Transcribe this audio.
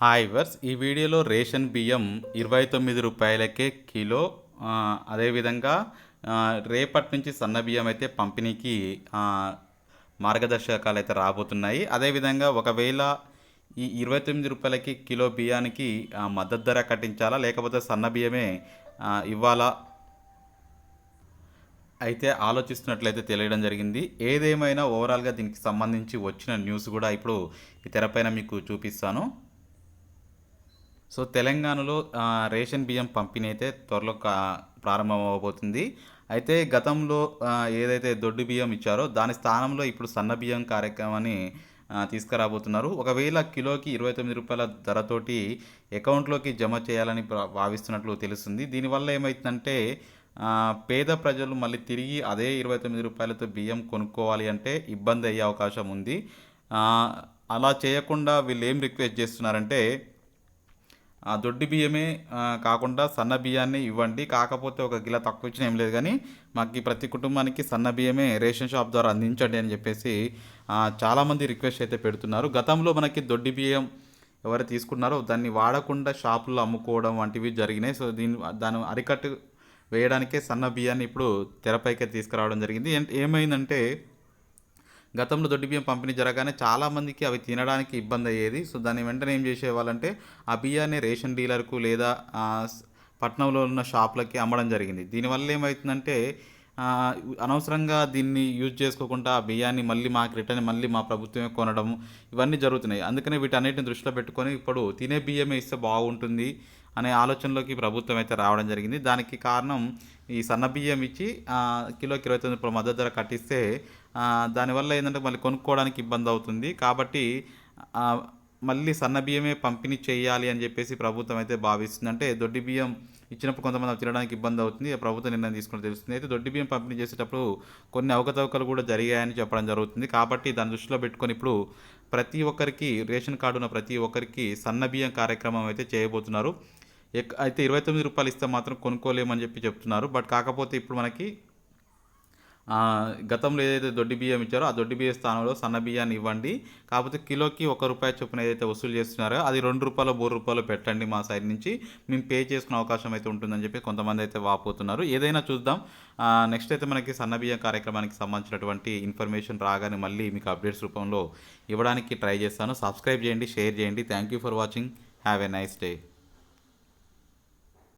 Hi verse ఈ వీడియోలో ration బియ్యం ఇరవై తొమ్మిది రూపాయలకే కిలో అదేవిధంగా రేపటి నుంచి సన్న బియ్యం అయితే పంపిణీకి మార్గదర్శకాలు అయితే రాబోతున్నాయి. అదేవిధంగా ఒకవేళ ఈ ఇరవై తొమ్మిది రూపాయలకి కిలో బియ్యానికి మద్దతు ధర కట్టించాలా? లేకపోతే సన్న బియ్యమే ఇవ్వాలా? అయితే ఆలోచిస్తున్నట్లయితే తెలియడం జరిగింది. ఏదేమైనా ఓవరాల్గా దీనికి సంబంధించి వచ్చిన న్యూస్ కూడా ఇప్పుడు తెరపైన మీకు చూపిస్తాను. సో తెలంగాణలో రేషన్ బియ్యం పంపిణీ అయితే త్వరలో ప్రారంభమవబోతుంది. ప్రారంభం అయితే గతంలో ఏదైతే దొడ్డు బియ్యం ఇచ్చారో దాని స్థానంలో ఇప్పుడు సన్న బియ్యం కార్యక్రమాన్ని తీసుకురాబోతున్నారు. ఒకవేళ కిలోకి ఇరవై తొమ్మిది రూపాయల ధరతోటి అకౌంట్లోకి జమ చేయాలని భావిస్తున్నట్లు తెలుస్తుంది. దీనివల్ల ఏమవుతుందంటే పేద ప్రజలు మళ్ళీ తిరిగి అదే ఇరవై తొమ్మిది రూపాయలతో బియ్యం కొనుక్కోవాలి అంటే ఇబ్బంది అయ్యే అవకాశం ఉంది. అలా చేయకుండా వీళ్ళు ఏం రిక్వెస్ట్ చేస్తున్నారంటే దొడ్డి బియ్యమే కాకుండా సన్న బియ్యాన్ని ఇవ్వండి. కాకపోతే ఒక గిలా తక్కువ ఇచ్చిన ఏం లేదు కానీ మాకు ఈ ప్రతి కుటుంబానికి సన్న బియ్యమే రేషన్ షాప్ ద్వారా అందించండి అని చెప్పేసి చాలామంది రిక్వెస్ట్ అయితే పెడుతున్నారు. గతంలో మనకి దొడ్డి బియ్యం ఎవరు తీసుకున్నారో దాన్ని వాడకుండా షాపుల్లో అమ్ముకోవడం వంటివి జరిగినాయి. సో దీని దాని అరికట్టు వేయడానికే సన్న బియ్యాన్ని ఇప్పుడు తెరపైకి తీసుకురావడం జరిగింది. ఏమైందంటే గతంలో దొడ్డి బియ్యం పంపిణీ జరగానే చాలామందికి అవి తినడానికి ఇబ్బంది అయ్యేది. సో దాన్ని వెంటనే ఏం చేసేవాళ్ళంటే ఆ బియ్యాన్ని రేషన్ డీలర్కు లేదా పట్నంలో ఉన్న షాపులకి అమ్మడం జరిగింది. దీనివల్ల ఏమవుతుందంటే అనవసరంగా దీన్ని యూజ్ చేసుకోకుండా ఆ బియ్యాన్ని మళ్ళీ మాకు రిటర్న్ మళ్ళీ మా ప్రభుత్వమే కొనడం ఇవన్నీ జరుగుతున్నాయి. అందుకనే వీటన్నిటిని దృష్టిలో పెట్టుకొని ఇప్పుడు తినే బియ్యమే ఇస్తే బాగుంటుంది. అనే ఆలోచనలోకి ప్రభుత్వం అయితే రావడం జరిగింది. దానికి కారణం ఈ సన్న బియ్యం ఇచ్చి కిలోకి ఇరవై తొమ్మిది రూపాయల మద్దతు ధర కట్టిస్తే దానివల్ల ఏంటంటే మళ్ళీ కొనుక్కోవడానికి ఇబ్బంది అవుతుంది. కాబట్టి మళ్ళీ సన్న బియ్యమే పంపిణీ చేయాలి అని చెప్పేసి ప్రభుత్వం అయితే భావిస్తుంది. అంటే దొడ్డి బియ్యం ఇచ్చినప్పుడు కొంతమంది తినడానికి ఇబ్బంది అవుతుంది. ఆ ప్రభుత్వం నిర్ణయం తీసుకుని తెలుస్తుంది. అయితే దొడ్డి బియ్యం పంపిణీ చేసేటప్పుడు కొన్ని అవకతవకలు కూడా జరిగాయని చెప్పడం జరుగుతుంది. కాబట్టి దాన్ని దృష్టిలో పెట్టుకొని ఇప్పుడు ప్రతి ఒక్కరికి రేషన్ కార్డు ఉన్న ప్రతి ఒక్కరికి సన్న బియ్యం కార్యక్రమం అయితే చేయబోతున్నారు. అయితే ఇరవై తొమ్మిది రూపాయలు ఇస్తే మాత్రం కొనుక్కోలేమని చెప్పి చెప్తున్నారు. బట్ కాకపోతే ఇప్పుడు మనకి గతంలో ఏదైతే దొడ్డి బియ్యం ఇచ్చారో ఆ దొడ్డి బియ్యం స్థానంలో సన్న బియ్యాన్ని ఇవ్వండి. కాకపోతే కిలోకి ఒక రూపాయి చొప్పున ఏదైతే వసూలు చేస్తున్నారో అది రెండు రూపాయలు మూడు రూపాయలు పెట్టండి మా సైడ్ నుంచి. మేము పే చేసుకునే అవకాశం అయితే ఉంటుందని చెప్పి కొంతమంది అయితే వాపోతున్నారు. ఏదైనా చూద్దాం. నెక్స్ట్ అయితే మనకి సన్న బియ్యం కార్యక్రమానికి సంబంధించినటువంటి ఇన్ఫర్మేషన్ రాగానే మళ్ళీ మీకు అప్డేట్స్ రూపంలో ఇవ్వడానికి ట్రై చేస్తాను. సబ్స్క్రైబ్ చేయండి షేర్ చేయండి. Thank you for watching. Have a nice day.